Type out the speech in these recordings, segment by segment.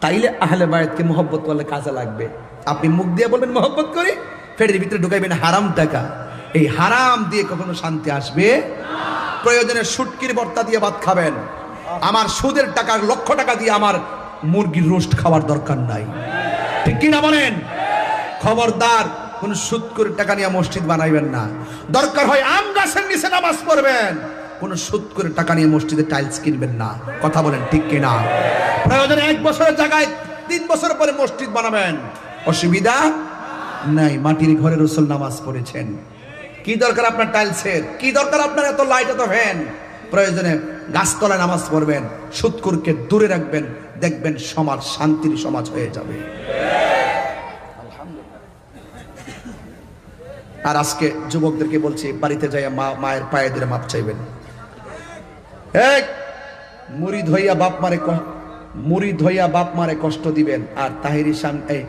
তাইলে আহলে বায়াতকে মহব্বত করলে কাজে লাগবে। আপনি মুখ দিয়ে বলবেন, মহব্বত করি? ফেটের ভিতরে ঢুকাইবেন, হারাম টাকা। এই হারাম দিয়ে কখনো শান্তি আসবে? প্রয়োজনে সুটকির বর্তা দিয়ে ভাত খাবেন। আমার সুদের টাকার লক্ষ টাকা দিয়ে আমার মুরগির রোস্ট খাওয়ার দরকার নাই। ঠিক কিনা বলেন? খবরদার, কোন সুদ করে টাকা নিয়ে মসজিদ বানাইবেন না। দরকার হয় আম গাছের নিচে নামাজ পড়বেন। কোন সুদ করে টাকা নিয়ে মসজিদে টাইলস কিনবেন না। কথা বলেন ঠিক কিনা? প্রয়োজনে এক বছরের জায়গায় তিন বছর পরে মসজিদ বানাবেন। অসুবিধা নাই, মাটির ঘরে রসুল নামাজ পড়েছেন। কি দরকার আপনার টাইলসের কি দরকার আপনার এত লাইট এত ফ্যান প্রয়োজনে গাছতলায় নামাজ পড়বেন সুৎকুরকে দূরে রাখবেন, দেখবেন সমাজ, শান্তির সমাজ হয়ে যাবে। আর আজকে যুবকদেরকে বলছি, বাড়িতে যাইয়া মা, মায়ের পায়ে ধরে মাপ চাইবেন। এই মুড়ি ধইয়া বাপ মারে মুড়ি ধইয়া বাপ মারে কষ্ট দিবেন, আর তাহিরি সামনে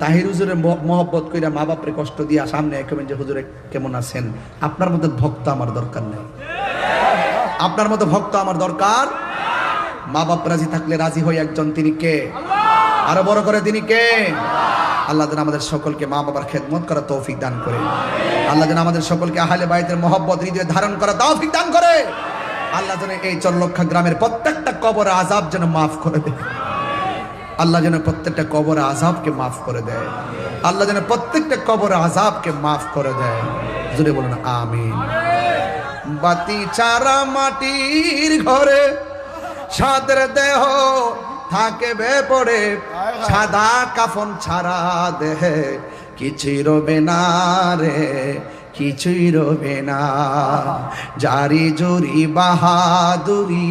তাহির হুজুরের মহব্বত কইরা মা বাপরে কষ্ট দিয়া সামনে কেমন যে, হুজুরে, কেমন আছেন? আপনার মধ্যে ভক্ত আমার দরকার নেই। আপনার মতো ভক্ত আমার দরকার? মা বাপ রাজি থাকলে রাজি হই একজন, তিনি কে? আরও বড় করে তিনি কে? আল্লাহ যেন আমাদের সকলকে মা বাবার খেদমত করা তৌফিক দান করে। আল্লাহ যেন আমাদের সকলকে আহলে বাইতের মহব্বত, হৃদয়ে ধারণ করা তৌফিক দান করে। আল্লাহ যেন এই চরলক্ষা গ্রামের প্রত্যেকটা কবর আজাব যেন মাফ করে দেয়। আল্লাহ যেন প্রত্যেকটা কবর আজাবকে মাফ করে দেয়। আল্লাহ যেন প্রত্যেকটা কবর আজাবকে মাফ করে দেয়। জুড়ে বলুন, আমিন। বাতি চারা মাটির ঘরে সাদের দেহ থাকে বে পড়ে। সাদা কাফন ছাড়া দেহে কিছুই রবে না রে। কিছুই রবে না। জারি জুরি বাহাদুরি,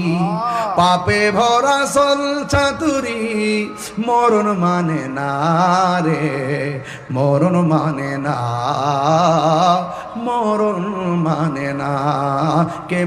পাপে ভরা সল চাতুরি, মরণ মানে না রে, মরণ মানে না, মরণ মানে না। কে